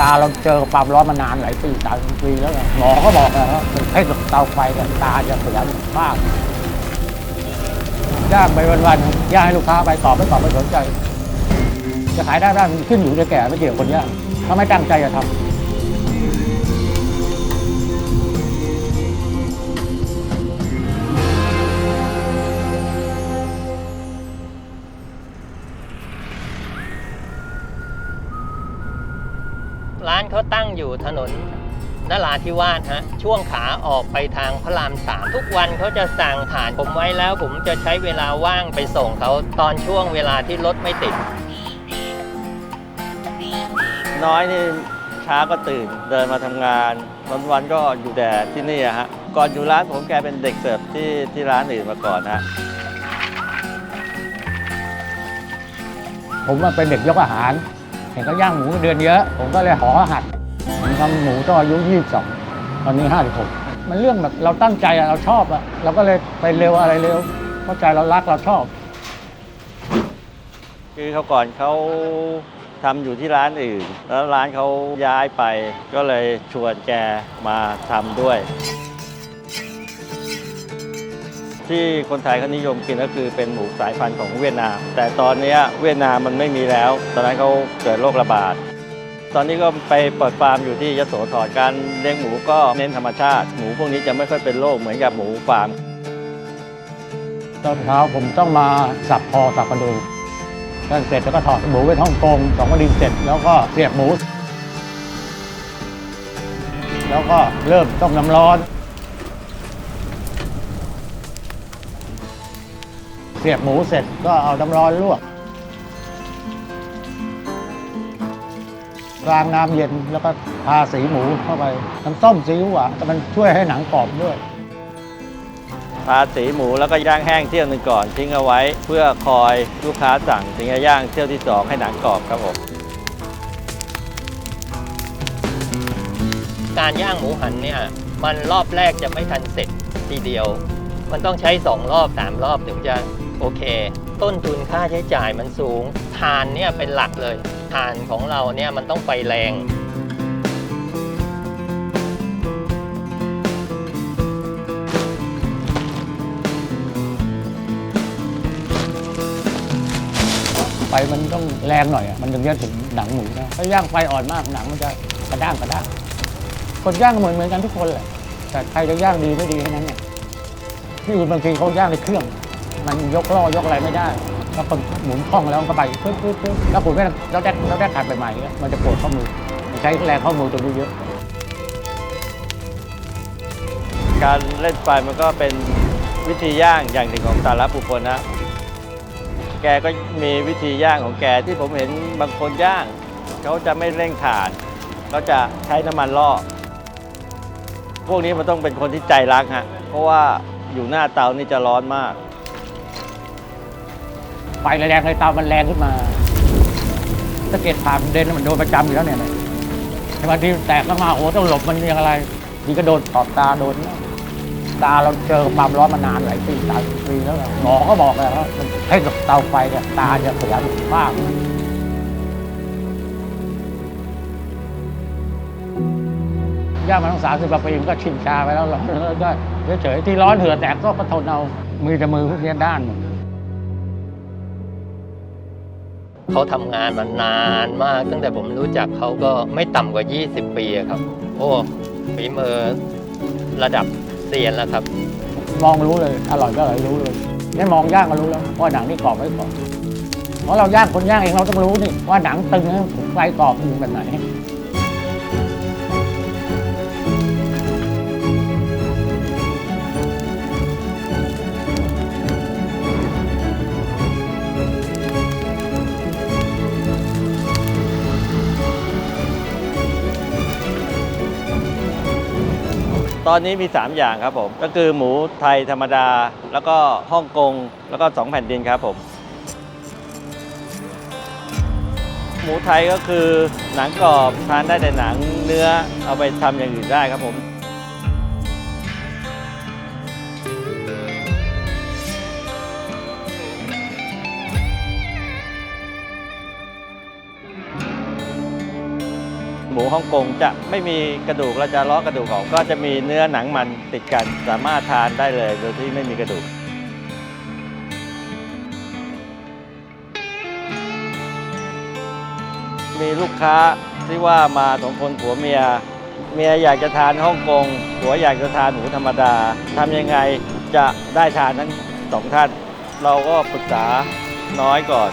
ตาเราเจอความร้อนมานานหลายปีสามปีแล้วไงหมอก็บอกนะว่าเป็นให้เตาไฟเนี่ตาจะเสียมากย่างไปวันๆย่างให้ลูกค้าไปตอบไม่ตอบไม่สนใจ จะขายได้ได้มันขึ้นอยู่จะแก่ไม่เกี่ยวกับคนย่างถ้าไม่ตั้งใจจะทำ เขาตั้งอยู่ถนนนราธิวาสฮะช่วงขาออกไปทางพระรามสามทุกวันเขาจะสั่งผ่านผมไว้แล้ว ผมจะใช้เวลาว่างไปส่งเขาตอนช่วงเวลาที่รถไม่ติด น้อยนี่เช้าก็ตื่นเดินมาทำงานวันวันๆก็อยู่แต่ที่นี่อะฮะก่อนอยู่ร้านผมแกเป็นเด็กเสิร์ฟที่ที่ร้านอื่นมาก่อนนะผมว่าเป็นเด็กยกอาหาร เห็นเขาย่างหมูเดือนเยอะ ผมก็เลยขอหัดผมทำหมูตอนอายุ 22 ตอนนี้ 56 มันเรื่องแบบเราตั้งใจอะเราชอบอะเราก็เลยไปเร็วอะไรเร็วเพราะใจเรารักเราชอบ คือเขาก่อนเขาทำอยู่ที่ร้านอื่น แล้วร้านเขาย้ายไป ก็เลยชวนแกมาทำด้วย ที่คนไทยเขานิยมกินก็คือเป็นหมูสายพันธุ์ของเวียดนาม แต่ตอนนี้เวียดนามมันไม่มีแล้ว ตอนนั้นเขาเกิดโรคระบาด ตอนนี้ก็ไปเปิดฟาร์มอยู่ที่ยโสธรการเลี้ยงหมูก็เน้นธรรมชาติ หมูพวกนี้จะไม่ค่อยเป็นโรคเหมือนกับหมูฟาร์มตอนเช้าผมต้องมาสับคอสับกระดูกก็เสร็จแล้วก็ถอดหมูไปฮ่องกงสองวันดินเสร็จแล้วก็เสียบหมู แล้วก็เริ่มต้มน้ำร้อน เสียบหมูเสร็จก็เอาน้ำร้อนลวกกลางน้ำเย็นแล้วก็ทาสีหมูเข้าไปน้ำต้มซีอิ๊วอะแต่มันช่วยให้หนังกรอบด้วยทาสีหมูแล้วก็ย่างแห้งเที่ยวหนึ่งก่อนทิ้งเอาไว้เพื่อคอยลูกค้าสั่งถึงจะย่างเที่ยวที่สองให้หนังกรอบครับผมการย่างหมูหันเนี่ยมันรอบแรกจะไม่ทันเสร็จทีเดียว มันต้องใช้สองรอบสามรอบถึงจะ โอเค ต้นทุนค่าใช้จ่ายมันสูงทานเนี่ยเป็นหลักเลยทานของเราเนี่ยมันต้องไฟแรงไฟมันต้องแรงหน่อยอะมันถึงจะถึงหนังหมูนะถ้าย่างไฟอ่อนมากหนังมันจะกระด้างกระด้างคนย่างเหมือนเหมือนกันทุกคนแหละแต่ใครจะย่างดีไม่ดีแค่นั้นเนี่ยที่อื่นบางทีเขาย่างในเครื่อง มันยกล่อยกอะไรไม่ได้แล้วคนหมุนคล่องแล้วก็ไปปึ๊บปึ๊บปึ๊บแล้วคุณไม่แล้วแดกแล้วแดกขาดใหม่เนี่มันจะปวดข้อมือใช้แรงข้อมือตรงนี้เยอะการเล่นไฟมันก็เป็นวิธีย่างอย่างหนึ่งของแต่ละบุคคลนะ แกก็มีวิธีย่างของแกที่ผมเห็นบางคนย่าง เขาจะไม่เร่งถ่านเขาจะใช้น้ำมันล่อ พวกนี้มันต้องเป็นคนที่ใจรักฮะ เพราะว่าอยู่หน้าเตานี่จะร้อนมาก ไฟแรงเลยเตามันแรงขึ้นมาสะเก็ดผ่านเด่นมันโดนประจำอยู่แล้วเนี่ยแต่บางทีแตกมากๆโอ้ต้องหลบมันยังอะไรนี่ก็โดนขอบตาโดนตาเราเจอความร้อนมานานหลายปีสามปีแล้วหมอก็บอกแล้วว่าให้กับเตาไฟเนี่ยตาจะเสียบ้างย่ามาตั้งสามสิบกว่าปีมันก็ชินชาไปแล้วเราแล้วก็เฉยๆที่ร้อนเหือดแตกก็ทนเอามือแต่มือพวกนี้ยด้านหมด เขาทำงานมานานมาก ตั้งแต่ผมรู้จักเขาก็ไม่ต่ำกว่า 20 ปีครับ โอ้ฝีมือระดับเซียนแล้วครับ มองรู้เลยอร่อยก็อร่อยรู้เลยนี่มองย่างก็รู้แล้วว่าหนังนี่กรอบไม่กรอบเพราะเราย่างคนย่างเองเราต้องรู้นี่ว่าหนังตึงไฟกรอบอยู่แบบไหน ตอนนี้มี 3 อย่างครับผม ก็คือหมูไทยธรรมดา แล้วก็ฮ่องกง แล้วก็ 2 แผ่นดินครับผม หมูไทยก็คือหนังกรอบทานได้แต่หนังเนื้อเอาไปทำอย่างอื่นได้ครับผม หมูฮ่องกงจะไม่มีกระดูกเราจะลาะกระดูกออก ก็จะมีเนื้อหนังมันติดกันสามารถทานได้เลยโดยที่ไม่มีกระดูกมีลูกค้าที่ว่ามาสองคนผัวเมีย เมียอยากจะทานฮ่องกงผัวอยากจะทานหมูธรรมดาทำยังไงจะได้ทานทั้งสองท่าน เราก็ปรึกษาน้อยก่อน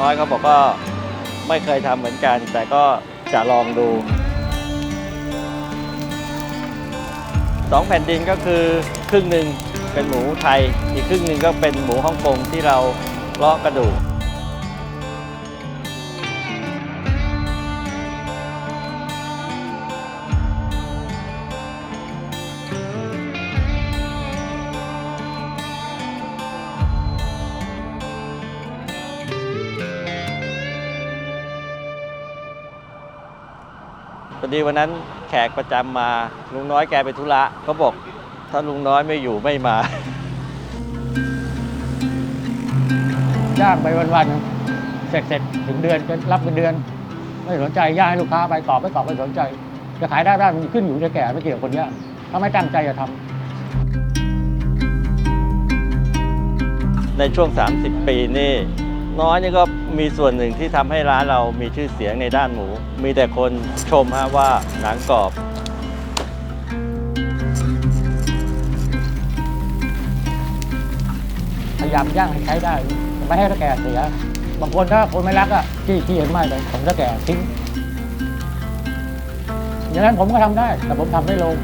น้อยเขาบอกก็ไม่เคยทำเหมือนกัน แต่ก็ จะลองดูสองแผ่นดินก็คือครึ่งหนึ่งเป็นหมูไทย อีกครึ่งหนึ่งก็เป็นหมูฮ่องกงที่เราเลาะกระดูก อดีวันนั้นแขกประจำมาลุงน้อยแกไปธุระเขาบอก ถ้าลุงน้อยไม่อยู่ไม่มาย่างไปวันๆเสร็จเสร็จถึงเดือนจะรับเงินเดือน ไม่สนใจย่างให้ลูกค้าไปตอบไม่ตอบไม่สนใจ จะขายได้ได้มันขึ้นอยู่จะแก่ไม่เกี่ยวกับคนย่างถ้าไม่ตั้งใจจะทำในช่วง 30 ปีนี่ น้อยนี่ก็มีส่วนหนึ่งที่ทำให้ร้านเรามีชื่อเสียงในด้านหมู มีแต่คนชมฮะว่าหนังกรอบพยายามย่างให้ใช้ได้ ไม่ให้ตะแก่เสีย บางคนถ้าคนไม่รักอะที่ที่เห็นไม่เลยผมตะแก่ทิ้งอย่างนั้นผมก็ทำได้ แต่ผมทำไม่ลง